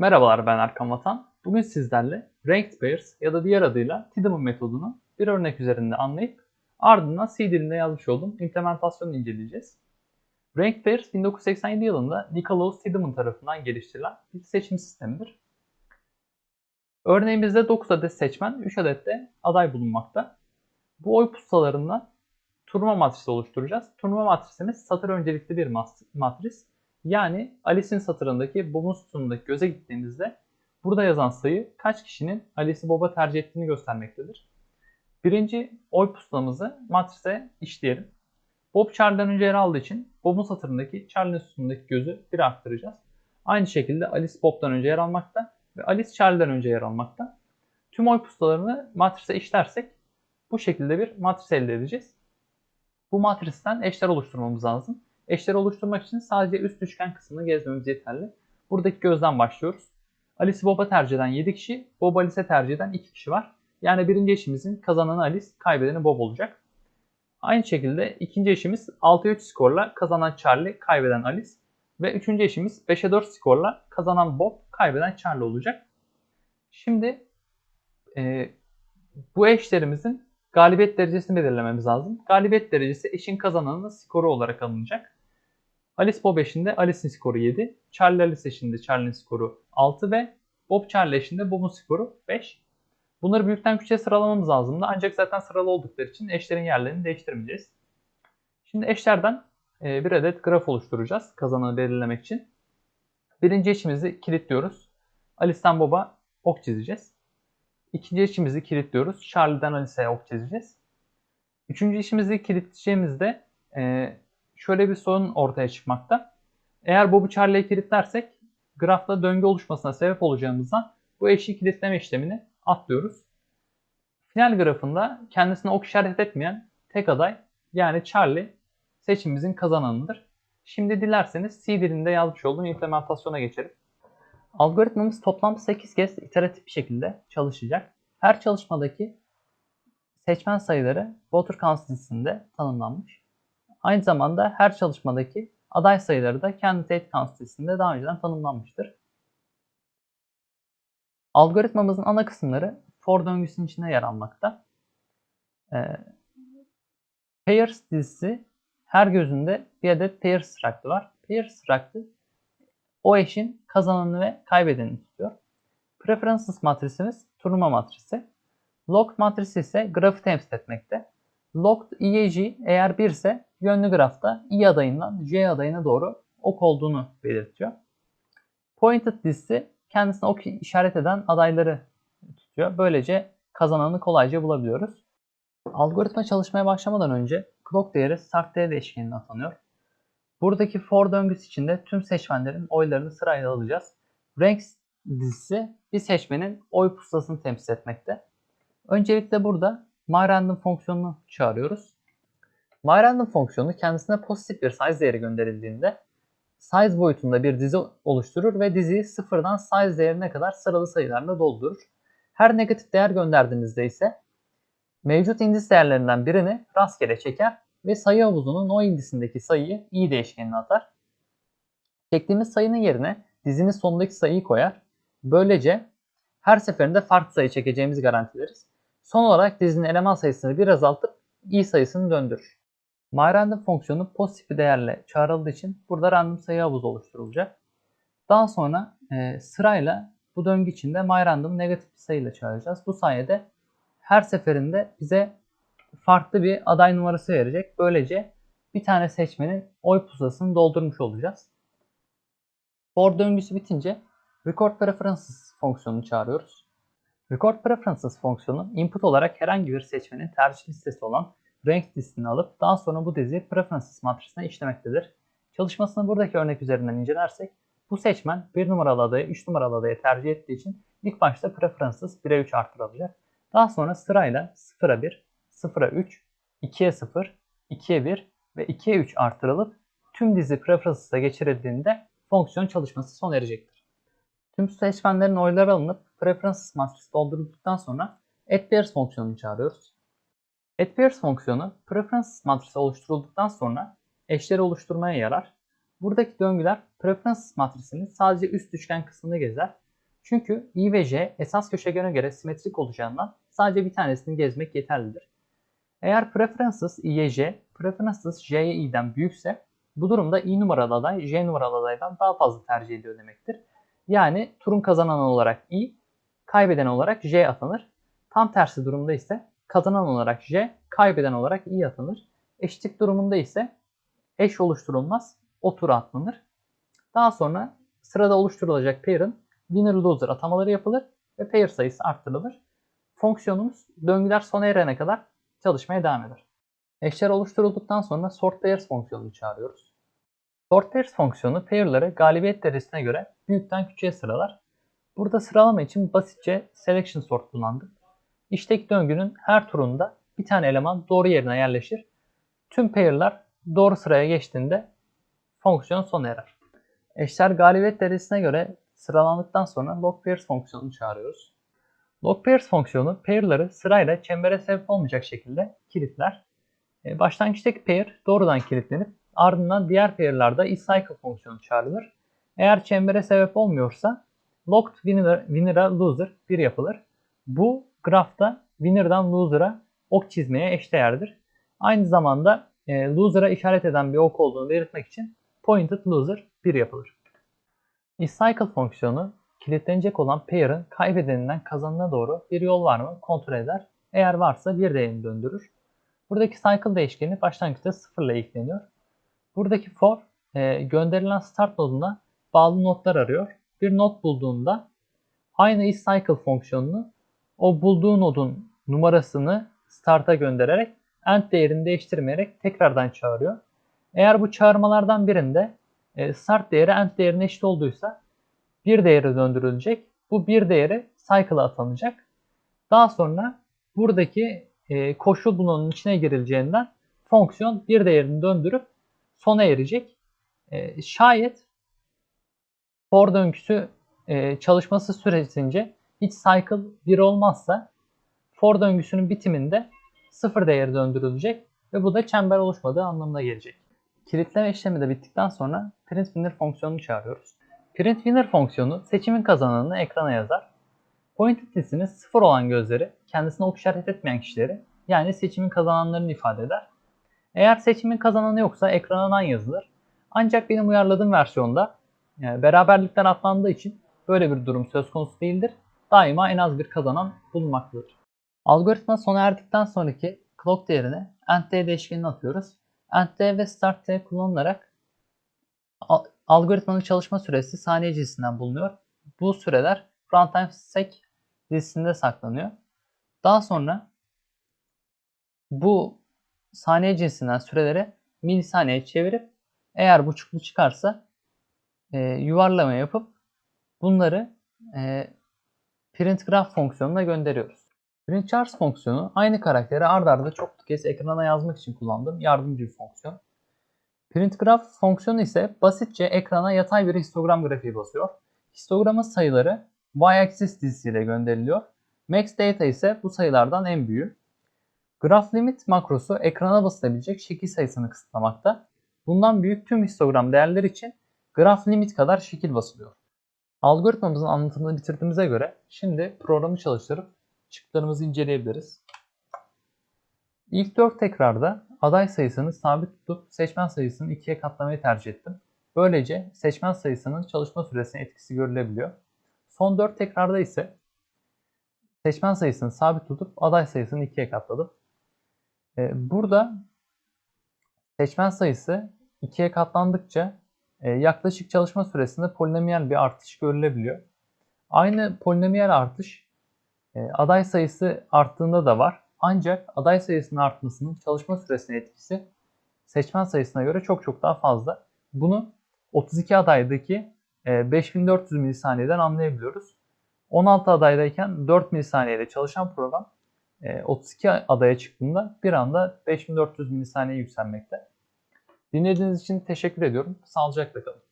Merhabalar ben Erkan Vatan. Bugün sizlerle Ranked Pairs ya da diğer adıyla Tiedemann metodunu bir örnek üzerinde anlayıp ardından C dilinde yazmış olduğum implementasyonu inceleyeceğiz. Ranked Pairs 1987 yılında Nicolaus Tiedemann tarafından geliştirilen bir seçim sistemidir. Örneğimizde 9 adet seçmen, 3 adet de aday bulunmakta. Bu oy pusularından turnuva matrisi oluşturacağız. Turnuva matrisimiz satır öncelikli bir matris. Yani Alice'in satırındaki Bob'un sütunundaki göze gittiğinizde burada yazan sayı kaç kişinin Alice'i Bob'a tercih ettiğini göstermektedir. Birinci oy pusulamızı matrise işleyelim. Bob Charlie'den önce yer aldığı için Bob'un satırındaki Charlie'nin sütunundaki gözü bir arttıracağız. Aynı şekilde Alice Bob'dan önce yer almakta ve Alice Charlie'den önce yer almakta. Tüm oy pusulalarını matrise işlersek bu şekilde bir matris elde edeceğiz. Bu matristen eşler oluşturmamız lazım. Eşleri oluşturmak için sadece üst üçgen kısmını gezmemiz yeterli. Buradaki gözden başlıyoruz. Alice Bob'a tercih eden 7 kişi, Bob Alice'e tercih eden 2 kişi var. Yani birinci eşimizin kazananı Alice, kaybedeni Bob olacak. Aynı şekilde ikinci eşimiz 6'ya 3 skorla kazanan Charlie, kaybeden Alice. Ve üçüncü eşimiz 5'e 4 skorla kazanan Bob, kaybeden Charlie olacak. Şimdi e, bu eşlerimizin galibiyet derecesini belirlememiz lazım. Galibiyet derecesi eşin kazananının skoru olarak alınacak. Alice Bob eşinde Alice'in skoru 7. Charlie Alice eşinde Charlie'nin skoru 6 ve Bob Charlie eşinde Bob'un skoru 5. Bunları büyükten küçüğe sıralamamız lazımdı. Ancak zaten sıralı oldukları için eşlerin yerlerini değiştirmeyeceğiz. Şimdi eşlerden e, bir adet graf oluşturacağız kazananı belirlemek için. Birinci eşimizi kilitliyoruz. Alice'den Bob'a ok çizeceğiz. İkinci eşimizi kilitliyoruz. Charlie'den Alice'ye ok çizeceğiz. Üçüncü işimizi kilitleyeceğimizde e, şöyle bir sorun ortaya çıkmakta. Eğer Bob'u Charlie'ye kilitlersek grafta döngü oluşmasına sebep olacağımızdan bu eşiği kilitleme işlemini atlıyoruz. Final grafında kendisine ok işaret etmeyen tek aday yani Charlie seçimimizin kazananıdır. Şimdi dilerseniz C dilinde yazmış olduğum implementasyona geçelim. Algoritmamız toplam 8 kez iteratif bir şekilde çalışacak. Her çalışmadaki seçmen sayıları voter count dizisinde tanımlanmış. Aynı zamanda her çalışmadaki aday sayıları da candidate count dizisinde daha önceden tanımlanmıştır. Algoritmamızın ana kısımları for döngüsünün içinde yer almakta. E, pairs dizisi her gözünde bir adet pairs struct'ı var. Pairs struct'ı o eşin kazananı ve kaybedeni tutuyor. Preferences matrisimiz turnuva matrisi. Locked matrisi ise grafı temsil etmekte. Locked EAG eğer 1 ise yönlü grafta I adayından J adayına doğru ok olduğunu belirtiyor. Pointed dizisi kendisine ok işaret eden adayları tutuyor. Böylece kazananı kolayca bulabiliyoruz. Algoritma çalışmaya başlamadan önce clock değeri start değeri değişkenine atanıyor. Buradaki for döngüsü içinde tüm seçmenlerin oylarını sırayla alacağız. Ranks dizisi bir seçmenin oy pusulasını temsil etmekte. Öncelikle burada myRandom fonksiyonunu çağırıyoruz. MyRandom fonksiyonu kendisine pozitif bir size değeri gönderildiğinde size boyutunda bir dizi oluşturur ve diziyi sıfırdan size değerine kadar sıralı sayılarla doldurur. Her negatif değer gönderdiğinizde ise mevcut indis değerlerinden birini rastgele çeker ve sayı havuzunun o indisindeki sayıyı i değişkenine atar. Çektiğimiz sayının yerine dizinin sonundaki sayıyı koyar. Böylece her seferinde farklı sayı çekeceğimizi garantileriz. Son olarak dizinin eleman sayısını bir azaltıp i sayısını döndürür. MyRandom fonksiyonu pozitif bir değerle çağrıldığı için burada random sayı havuzu oluşturulacak. Daha sonra e, sırayla bu döngü içinde MyRandom negatif bir sayıyla çağıracağız. Bu sayede her seferinde bize farklı bir aday numarası verecek. Böylece bir tane seçmenin oy pusulasını doldurmuş olacağız. For döngüsü bitince Record Preferences fonksiyonunu çağırıyoruz. Record Preferences fonksiyonu input olarak herhangi bir seçmenin tercih listesi olan renk dizisini alıp daha sonra bu diziyi Preferences matrisine işlemektedir. Çalışmasını buradaki örnek üzerinden incelersek bu seçmen 1 numaralı adayı 3 numaralı adayı tercih ettiği için ilk başta Preferences 1'e 3 artırılacak. Daha sonra sırayla 0'a 1, 0'a 3, 2'ye 0, 2'ye 1 ve 2'ye 3 artırılıp tüm dizi preferences'a geçirildiğinde fonksiyon çalışması sona erecektir. Tüm seçmenlerin oyları alınıp preferences matrisi doldurulduktan sonra addPairs fonksiyonunu çağırıyoruz. addPairs fonksiyonu preferences matrisi oluşturulduktan sonra eşleri oluşturmaya yarar. Buradaki döngüler preferences matrisinin sadece üst üçgen kısmını gezer Çünkü i ve j esas köşegene göre simetrik olacağından sadece bir tanesini gezmek yeterlidir. Eğer preferences i'ye j, preferences j'ye i'den büyükse bu durumda i numaralı aday j numaralı adaydan daha fazla tercih ediyor demektir. Yani turun kazananı olarak i, kaybeden olarak j atanır. Tam tersi durumda ise kazanan olarak j, kaybeden olarak i atanır. Eşitlik durumunda ise eş oluşturulmaz, o tura atlanır. Daha sonra sırada oluşturulacak pair'ın winner loser atamaları yapılır ve pair sayısı arttırılır. Fonksiyonumuz döngüler sona erene kadar çalışmaya devam eder. Eşler oluşturulduktan sonra sort pairs fonksiyonunu çağırıyoruz. Sort pairs fonksiyonu pair'ları galibiyet derecesine göre büyükten küçüğe sıralar. Burada sıralama için basitçe selection sort kullandık. İşteki döngünün her turunda bir tane eleman doğru yerine yerleşir. Tüm pair'lar doğru sıraya geçtiğinde fonksiyon sona erer. Eşler galibiyet derecesine göre sıralandıktan sonra log pairs fonksiyonunu çağırıyoruz. Log pairs fonksiyonu pair'ları sırayla çembere sebep olmayacak şekilde kilitler. E, Başlangıçtaki pair doğrudan kilitlenip ardından diğer pair'larda isCycle fonksiyonu çağrılır. Eğer çembere sebep olmuyorsa locked winner, loser 1 yapılır. Bu grafta winner'dan loser'a ok çizmeye eşdeğerdir. Aynı zamanda e, loser'a işaret eden bir ok olduğunu belirtmek için pointed loser 1 yapılır. isCycle fonksiyonu kilitlenecek olan pair'ın kaybedeninden kazanana doğru bir yol var mı kontrol eder. Eğer varsa bir değerini döndürür. Buradaki cycle değişkeni başlangıçta 0 ile ilgileniyor. Buradaki for e, gönderilen start noduna bağlı notlar arıyor. Bir not bulduğunda aynı isCycle fonksiyonunu o bulduğu nodun numarasını start'a göndererek end değerini değiştirmeyerek tekrardan çağırıyor. Eğer bu çağırmalardan birinde e, start değeri end değerine eşit olduysa bir değeri döndürülecek. Bu bir değeri cycle'a atanacak. Daha sonra buradaki e, koşul bloğunun içine girileceğinden fonksiyon bir değerini döndürüp sona erecek. E, şayet for döngüsü çalışması süresince hiç cycle 1 olmazsa for döngüsünün bitiminde sıfır değeri döndürülecek ve bu da çember oluşmadığı anlamına gelecek. Kilitleme işlemi de bittikten sonra print winner fonksiyonunu çağırıyoruz. Print winner fonksiyonu seçimin kazananını ekrana yazar. Pointed listinin sıfır olan gözleri kendisine ok işaret etmeyen kişileri yani seçimin kazananlarını ifade eder. Eğer seçimin kazananı yoksa ekrana none yazılır. Ancak benim uyarladığım versiyonda yani beraberlikler atlandığı için böyle bir durum söz konusu değildir. Daima en az bir kazanan bulunmaktadır. Algoritma sona erdikten sonraki clock değerine end değişkenini atıyoruz. end ve start kullanılarak algoritmanın çalışma süresi saniye cinsinden bulunuyor. Bu süreler runtime sec dizisinde saklanıyor. Daha sonra bu saniye cinsinden süreleri milisaniyeye çevirip eğer buçuklu çıkarsa e, yuvarlama yapıp bunları e, print graph fonksiyonuna gönderiyoruz. Print charts fonksiyonu aynı karakteri ard arda çok kez ekrana yazmak için kullandığım yardımcı bir fonksiyon. Print graph fonksiyonu ise basitçe ekrana yatay bir histogram grafiği basıyor. Histogramın sayıları y-axis dizisiyle gönderiliyor. Max data ise bu sayılardan en büyüğü. Graph limit makrosu ekrana basılabilecek şekil sayısını kısıtlamakta. Bundan büyük tüm histogram değerler için graph limit kadar şekil basılıyor. Algoritmamızın anlatımını bitirdiğimize göre şimdi programı çalıştırıp çıktılarımızı inceleyebiliriz. İlk 4 tekrarda aday sayısını sabit tutup seçmen sayısını 2'ye katlamayı tercih ettim. Böylece seçmen sayısının çalışma süresine etkisi görülebiliyor. Son 4 tekrarda ise seçmen sayısını sabit tutup aday sayısını 2'ye katladım. Ee, burada seçmen sayısı 2'ye katlandıkça yaklaşık çalışma süresinde polinomiyel bir artış görülebiliyor. Aynı polinomiyel artış e, aday sayısı arttığında da var. Ancak aday sayısının artmasının çalışma süresine etkisi seçmen sayısına göre çok çok daha fazla. Bunu 32 adaydaki 5400 e, milisaniyeden anlayabiliyoruz. 16 adaydayken 4 milisaniyede çalışan program 32 adaya çıktığında bir anda 5400 milisaniye yükselmekte. Dinlediğiniz için teşekkür ediyorum. Sağlıcakla kalın.